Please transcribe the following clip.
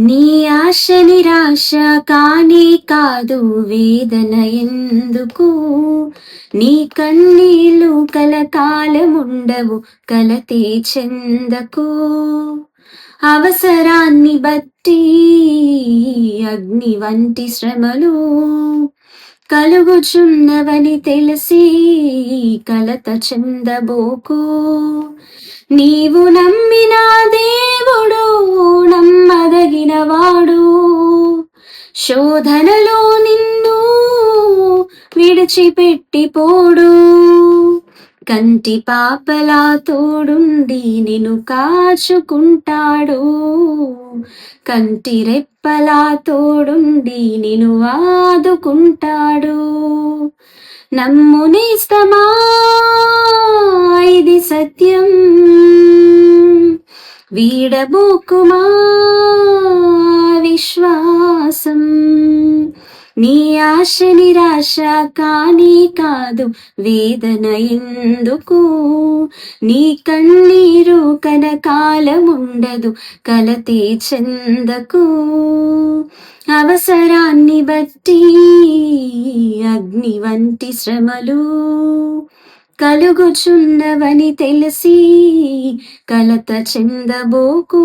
నీ ఆశ నిరాశ కానీ కాదు వేదన ఎందుకు? నీ కన్నీళ్ళు కలకాలముండవు కలతే చెందకు అవసరాన్ని బట్టి అగ్ని వంటి శ్రమలు కలుగుచున్నవని తెలిసి కలత చెందబోకు. నీవు నమ్మినా శోధనలో నిన్ను విడిచిపెట్టిపోడు. కంటి పాపలా తోడుండి నిన్ను కాచుకుంటాడు. కంటి రెప్పలా తోడుండి నిన్ను ఆదుకుంటాడు. నమ్మునేస్తమా ఇది సత్యం. వీడబోకుమా? విశ్వా విశ్వాసం నీ ఆశ నిరాశ కానీ కాదు వేదన ఎందుకు? నీ కన్నీరు కనకాలముండదు కలతే చెందకు. అవసరాన్ని బట్టి అగ్ని వంటి శ్రమలు కలుగుచున్నవని తెలిసి కలత చెందబోకు.